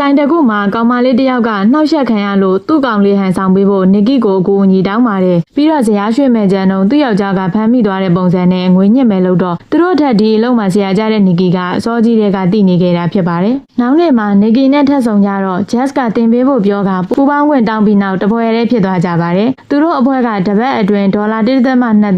ဆိုင်တစ်ခုမှာကောင်မလေးတစ်ယောက်ကနှောက်ယှက်ခံရလို့သူ့ကောင်လေးဟန်ဆောင်ပေးဖို့နစ်ကီကိုအကူအညီတောင်းပါတယ်ပြီးတော့ဇရာရွှေမဲ့ကြံတော့သူ့ယောက်ျားကဖမ်းမိသွားတဲ့ပုံစံနဲ့ငွေညှစ်မဲ့လို့တော့သူတို့ထက်ဒီအလုံးမှာဆရာကြတဲ့နစ်ကီကအစောကြီးတဲ့ကတည်နေခဲ့တာဖြစ်ပါတယ်နောက်နေ့မှာနစ်ကီနဲ့ထပ်ဆောင်ကြတော့ဂျက်စ်ကတင်ပေးဖို့ပြောကပူပေါင်းဝင်တောင်းပြီးနောက်တပွဲရဲဖြစ်သွားကြပါတယ်သူတို့အဖွဲကတပတ်အတွင်းဒေါ်လာ1.2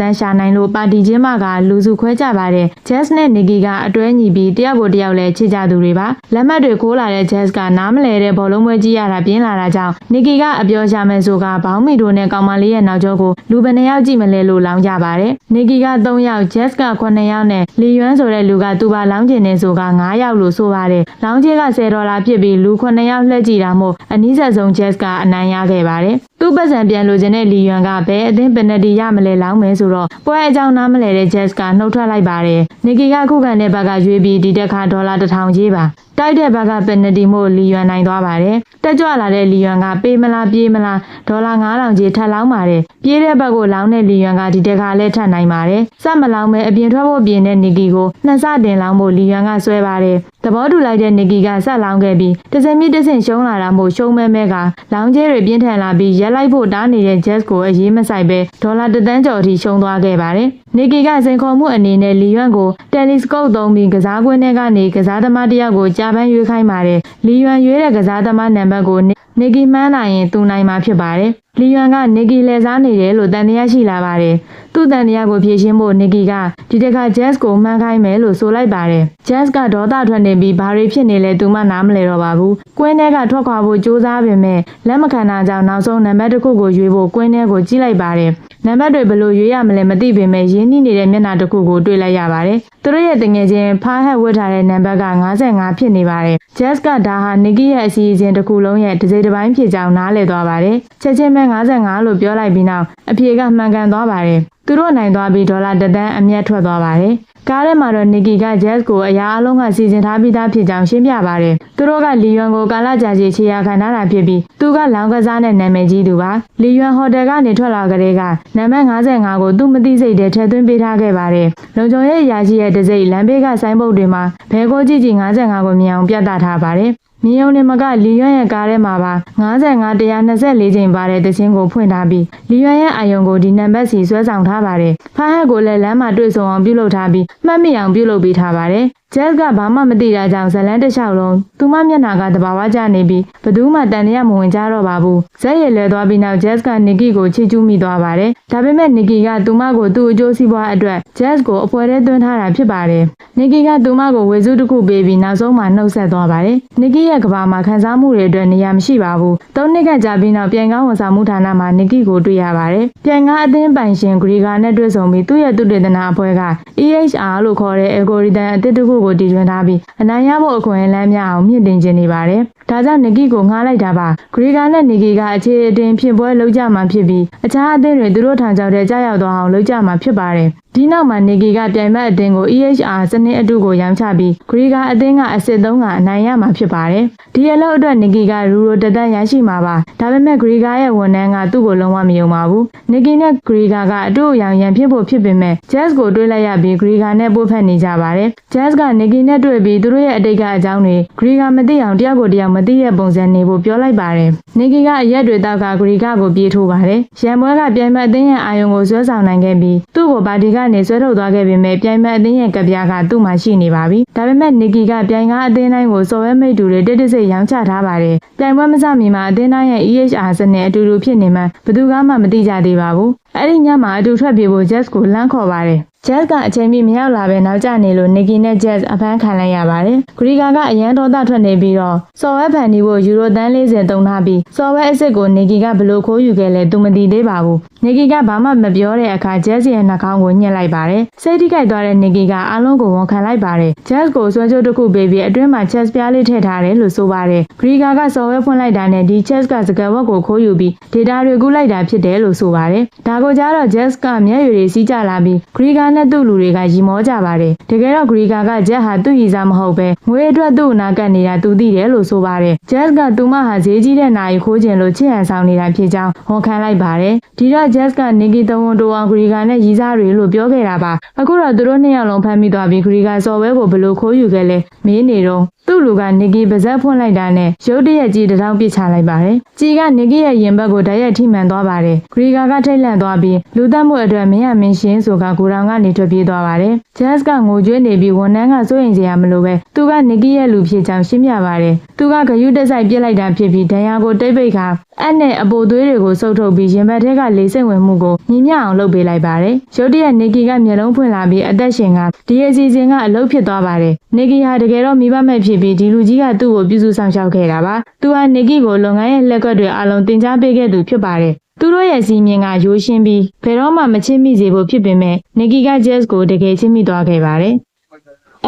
သန်းရှာနိုင်လို့ပါတီချင်းမကလူစုခွဲကြပါတယ်ဂျက်စ်နဲ့နစ်ကီကအတွဲညီပြီးတယောက်ကိုတယောက်လဲချစ်ကြသူတွေပါလက်မှတ်တွေခိုးလာတဲ့ဂျက်စ်ကနားမလဲတဲ့ဘောလုံးပွဲကြီးရတာပြင်းလာတာကြောင့်နစ်ကီကအပြောရှာမဲ့ဆိုကဘောင်းမီတို့နဲ့ကောင်မလေးရဲ့နောက်ကျောကိုလူဘယ်နှယောက်ကြည့်မလဲလို့လောင်းကြပါတယ်နစ်ကီက3ယောက်ဂျက်စ်က9ယောက်နဲ့လီယွန်းဆိုတဲ့လူကသူပါလောင်းကျင်နေဆိုက9ယောက်လို့ဆိုပါတယ်လောင်းကျက10ဒေါ်လာဖြစ်ပြီးလူ9ယောက်လှည့်ကြည့်တာမို့အနည်းဆက်ဆုံးဂျက်စ်ကအနိုင်ရခဲ့ပါတယ် သူ့ပတ်စံပြန်လိုချင်တဲ့လီယွန်းကဘယ်အသင်းပနတီရမလဲလောင်းမယ်ဆိုတော့ပွဲအကြောင်းနားမလဲတဲ့ဂျက်စ်ကနှုတ်ထွက်လိုက်ပါတယ်နစ်ကီကခုခံတဲ့ဘက်ကရွေးပြီးဒီတက်ခါဒေါ်လာ1000ကြီးပါတိုက်တဲ့ဘက်ကပနတီမို့လီယွန်းနိုင်သွားပါတယ်တက်ကြွလာတဲ့လီယွန်းကပေးမလားပြေးမလားဒေါ်လာ9000ကြီးထပ်လောင်းပါတယ်ပြေးတဲ့ဘက်ကိုလောင်းတဲ့လီယွန်းကဒီတက်ခါလဲထပ်နိုင်ပါတယ်စမလောင်းမဲ့အပြင်ထွက်ဖို့ပြင်တဲ့နီကီကိုနှစ်ဆတင်လောင်းဖို့လီယွန်းကဆွဲပါတယ်သဘောတူလိုက်တဲ့နီကီကဆက်လောင်းခဲ့ပြီးတစင်မြစ်တစင်ရှုံးလာတာမို့ရှုံးမဲမဲကလောင်းကျဲတွေပြင်းထန်လာပြီးရက်လိုက်ဖို့တားနေတဲ့ Jazz ကိုအရေးမဆိုင်ပဲဒေါ်လာတစ်သန်းကျော်အထိရှုံးသွားခဲ့ပါတယ်နီကီကစိန်ခေါ်မှုအနေနဲ့လီယွန်းကိုတယ်လီစကုပ်သုံးပြီးကစားကွင်းထဲကနေကစားသမားတစ်ယောက်ကိုကြားပန်းရွေးခိုင်းပါတယ်လီယွန်းရွေးတဲ့ကစားသမားနံပါတ်ကိုနီကီမှန်းနိုင်ရင်သူနိုင်မှာဖြစ်ပါတယ် လီယွန်ကနီကီလဲစားနေတယ်လို့တန်တရားရှိလာပါတယ်။သူ့တန်တရားကိုဖြေရှင်းဖို့နီကီကဒီတစ်ခါဂျက်စ်ကိုမှန်းခိုင်းမယ်လို့ဆိုလိုက်ပါတယ်။ဂျက်စ်ကဒေါသထွက်နေပြီးဘာတွေဖြစ်နေလဲသူမှနားမလဲတော့ပါဘူး။ကွင်းထဲကထွက်ခွာဖို့ကြိုးစားပေမဲ့လက်မခံတာကြောင့်နောက်ဆုံးနံပါတ်တစ်ခုကိုရွေးဖို့ကွင်းထဲကိုကြည့်လိုက်ပါတယ်။ နံပါတ်တွေဘယ်လိုရွေးရမလဲမသိပေမဲ့ရင်းနှီးနေတဲ့မျက်နှာတစ်ခုကိုတွေ့လိုက်ရပါတယ်။သူတို့ရဲ့တငယ်ချင်းဖားဟက်ဝတ်ထားတဲ့နံပါတ်က55ဖြစ်နေပါတယ်။ဂျက်စ်ကဒါဟာနီကီရဲ့အစီအစဉ်တစ်ခုလုံးရဲ့တစ်စိတ်တစ်ပိုင်းဖြစ်ကြောင်းနားလည်သွားပါတယ်။ချက်ချင်းပဲ55လို့ပြောလိုက်ပြီးနောက်အဖြေကမှန်ကန်သွားပါတယ်။သူတို့နိုင်သွားပြီးဒေါ်လာတစ်သန်းအမျက်ထွက်သွားပါတယ်။ ကားထဲမှာတော့နီကီကဂျက်စ်ကိုအရာအလုံးကစီစဉ်ထားပြီးသားဖြစ်ကြောင်းရှင်းပြပါတယ်။သူတို့ကလီယွန်ကိုကာလာကြာကြီးခြေရာခံထားတာဖြစ်ပြီးသူကလောင်ကစားနဲ့နာမည်ကြီးသူပါ။လီယွန်ဟိုတယ်ကနေထွက်လာကြတဲ့ကနံပါတ်55ကိုသူ့မသိစိတ်တည်းထည့်သွင်းပေးထားခဲ့ပါတယ်။လုံခြုံရေးအရာရှိရဲ့တစိမ့်လမ်းဘေးကဆိုင်းဘုတ်တွေမှာဘဲကိုကြည့်ကြည့်55ကိုမြင်အောင်ပြသထားပါတယ်။ မြင်းုံနေမကလီရွန်းရဲ့ကားထဲမှာပါ55 124ချိန်ပါတဲ့တခြင်းကိုဖွင့်ထားပြီးလီရွန်းရဲ့အာယုံကိုဒီနံပါတ်စီဆွဲဆောင်ထားပါတယ်။ဖားဟက်ကိုလည်းလမ်းမှာတွေ့ဆုံအောင်ပြုလုပ်ထားပြီးမှတ်မိအောင်ပြုလုပ်ပေးထားပါတယ်။ ဂျက်ကဘာမှမသိတာကြောင့်ဇလန်းတစ်လျှောက်လုံးသူမမျက်နှာကတဘာဝကျနေပြီးဘသူမှတန်တရားမဝင်ကြတော့ပါဘူး။ဇက်ရည်လွယ်သွားပြီးနောက်ဂျက်ကနီကီကိုချီကျူးမိသွားပါတယ်။ဒါပေမဲ့နီကီကသူမကိုသူ့အကျိုးစီးပွားအတွက်ဂျက်ကိုအဖွဲထဲသွင်းထားတာဖြစ်ပါတယ်။နီကီကသူမကိုဝေစုတစ်ခုပေးပြီးနောက်ဆုံးမှနှုတ်ဆက်သွားပါတယ်။နီကီရဲ့ကဘာမှာခံစားမှုတွေအတွက်နေရာမရှိပါဘူး။သုံးနှစ်ကကြာပြီးနောက်ပြန်ကောင်းဝန်ဆောင်မှုဌာနမှာနီကီကိုတွေ့ရပါတယ်။ပြန်ကားအသင်းပိုင်ရှင်ဂရီဂါနဲ့တွေ့ဆုံပြီးသူ့ရဲ့သူတေသနာအဖွဲ့က EHR လို့ခေါ်တဲ့ algorithm အသစ်တစ်ခုကိုတည်ထွင်ထားပြီးအနိုင်ရဖို့အခွင့်အလမ်းများအောင်မြင့်တင်ခြင်းနေပါတယ်။ ဒါကြောင့်နဂီကိုငှားလိုက်တာပါ။ဂရီဂါနဲ့နဂီကအခြေအတင်ဖြစ်ပွဲလုပ်ကြမှာဖြစ်ပြီးအခြားအသင်းတွေသူတို့ထံကြောက်တဲ့ကြားရောက်သွားအောင်လုပ်ကြမှာဖြစ်ပါတယ်။ဒီနောက်မှာနေဂီကပြိုင်ဘက်အသင်းကို EHR စနစ်အတုကိုရောင်းချပြီးဂရီဂါအသင်းကအစ်စ်သုံးကအနိုင်ရမှာဖြစ်ပါတယ်။ဒီအလုပ်အတွက်နေဂီကရူရိုတသက်ရရှိမှာပါ။ဒါပေမဲ့ဂရီဂါရဲ့ဝန်ထမ်းကသူ့ကိုလုံးဝမယုံပါဘူး။နေဂီနဲ့ဂရီဂါကအတုအယောင်ရန်ဖြစ်ဖို့ဖြစ်ပေမဲ့ Jazz ကိုတွေးလိုက်ရပြီးဂရီဂါနဲ့ပို့ဖက်နေကြပါတယ်။ Jazz ကနေဂီနဲ့တွေ့ပြီးသူတို့ရဲ့အတိတ်ကအကြောင်းတွေဂရီဂါမသိအောင်တယောက်ကိုတယောက်မသိတဲ့ပုံစံနေဖို့ပြောလိုက်ပါတယ်။နေဂီကအရက်တွေတောက်ကဂရီဂါကိုပြေးထိုးပါတယ်။ရန်ပွဲကပြိုင်ဘက်အသင်းရဲ့အာယုံကိုဆွဲဆောင်နိုင်ခဲ့ပြီးသူ့ကိုပါတီကနေဆွဲထုတ်သွားခဲ့ပေမဲ့ပြိုင်ဘက်အသင်းရဲ့ကပြားကသူ့မှာရှိနေပါပြီ။ဒါပေမဲ့နီကီကပြိုင်ကားအသင်းတိုင်းကိုစော်ဝဲမိတ်တူတွေတိတ်တိတ်ဆိတ်ရောင်းချထားပါတယ်။ပြိုင်ပွဲမစမီမှာအသင်းတိုင်းရဲ့ EHR စနစ်အတူတူဖြစ်နေမှဘယ်သူမှမသိကြသေးပါဘူး။အဲ့ဒီညမှာအတူထွက်ပြေးဖို့ Jazz ကိုလမ်းခေါ်ပါတယ်။ Jazz ကအချိန်မီမရောက်လာပဲနောက်ကျနေလို့ Nikki နဲ့ Jazz အဖမ်းခံလိုက်ရပါတယ်။ဂရီဂါကအရန်ဒေါသထွက်နေပြီးတော့စော်ဝဲဖန်ဒီဖို့ယူရိုတန်း40တုံးထားပြီးစော်ဝဲအစ်စ်ကို Nikki ကဘလို့ခိုးယူခဲ့လဲသူမသိသေးပါဘူး။ Nikki ကဘာမှမပြောတဲ့အခါ Jazz ရဲ့နှာခေါင်းကိုညှက်လိုက်ပါတယ်။စိတ်ထိခိုက်သွားတဲ့ Nikki ကအားလုံးကိုဝန်ခံလိုက်ပါတယ်။ Jazz ကိုဆွဲကြိုးတစ်ခုပေးပြီးအတွင်းမှာ chess ပြားလေးထည့်ထားတယ်လို့ဆိုပါတယ်။ဂရီဂါကစော်ဝဲဖွင့်လိုက်တာနဲ့ဒီ chess ကစကားဝတ်ကိုခိုးယူပြီး data တွေကူးလိုက်တာဖြစ်တယ်လို့ဆိုပါတယ်။ဒါကိုကြားတော့ Jazz ကမျက်ရည်တွေစီးကျလာပြီးဂရီဂါနဲ့သူ့လူတွေကရီမောကြပါတယ်တကယ်တော့ဂရီဂါကဂျက်ဟာသူ့ရည်စားမဟုတ်ပဲငွေအတွက်သူ့အနာကပ်နေတာသူသိတယ်လို့ဆိုပါတယ်ဂျက်ကသူမဟာဈေးကြီးတဲ့နိုင်ခိုးကျင်လို့ချစ်ဟန်ဆောင်နေတာဖြစ်ကြောင်းဝန်ခံလိုက်ပါတယ်ဒီတော့ဂျက်ကနေကီတဝန်တိုအောင်ဂရီဂါနဲ့ရည်စားတွေလို့ပြောခဲ့တာပါအခုတော့သူတို့နှစ်ယောက်လုံးဖမ်းမိသွားပြီးဂရီဂါစော်ဝဲကိုဘလို့ခိုးယူခဲ့လဲမင်းနေတော့ သူသူ့လူကနေဂီပါဇက်ဖွင့်လိုက်တာနဲ့ရုတ်တရက်ကြီးတစ်ထောင်ပစ်ချလိုက်ပါတယ်ကြီးကနေဂီရဲ့ရင်ဘတ်ကိုဓာတ်ရိုက်ထိမှန်သွားပါတယ်ဂရီဂါကထိတ်လန့်သွားပြီးလူသက်မှုအတွက်မင်းရမင်းရှင်းဆိုကကိုရောင်ကနေထွက်ပြေးသွားပါတယ်ဂျက်စ်ကငိုကြွေးနေပြီးဝန်ထမ်းကစိုးရင်စရာမလိုပဲသူကနေဂီရဲ့လူဖြစ်ကြောင်းရှင်းပြပါတယ်သူကဂယုတက်ဆိုင်ပြစ်လိုက်တာဖြစ်ပြီးဒဏ်ရာကိုတိတ်ပိတ်ခါအက်နဲ့အပိုသွေးတွေကိုစုပ်ထုတ်ပြီးရင်ဘတ်ထဲကလေစိတ်ဝင်မှုကိုညီမျှအောင်လုပ်ပေးလိုက်ပါတယ်ရုတ်တရက်နေဂီကမျက်လုံးဖွင့်လာပြီးအသက်ရှင်ကဒီအစီအစဉ်ကအလုပ်ဖြစ်သွားပါတယ်နေဂီဟာတကယ်တော့မိဘမဲ့ဖြစ်ပြီးဒီလူကြီးကသူ့ကိုပြုစုဆောင်ရှောက်ခဲ့တာပါသူဟာနေဂီကိုလုပ်ငန်းရဲ့လက်ကွက်တွေအလုံးတင် जा ပေးခဲ့သူဖြစ်ပါတယ်သူတို့ရဲ့စီမင်းကရိုးရှင်းပြီးဘယ်တော့မှမချင်းမိစေဖို့ဖြစ်ပေမဲ့နေဂီကဂျက်စ်ကိုတကယ်ချင်းမိသွားခဲ့ပါတယ်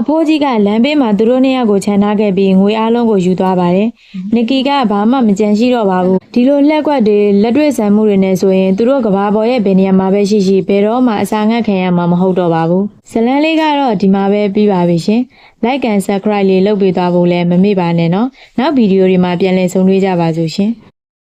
အဖိုးကြီးကလမ်းဘေးမှာသူတို့နှစ်ယောက်ကိုခြံထားခဲ့ပြီးငွေအားလုံးကိုယူသွားပါတယ်။နကီကဘာမှမကြံရှိတော့ပါဘူး။ဒီလိုလှက်ကွက်တွေလက်တွေ့ဆန်မှုတွေနဲ့ဆိုရင်သူတို့ကဘာပေါ်ရဲ့ဘယ်နေရာမှာပဲရှိရှိဘယ်တော့မှအစာငတ်ခံရမှာမဟုတ်တော့ပါဘူး။ဇလန်းလေးကတော့ဒီမှာပဲပြီးပါပြီရှင်။ Like and Subscribe လေးလုပ်ပေးသွားဖို့လည်းမမေ့ပါနဲ့နော်။နောက်ဗီဒီယိုတွေမှာပြန်လည်ဆုံတွေ့ကြပါစို့ရှင်။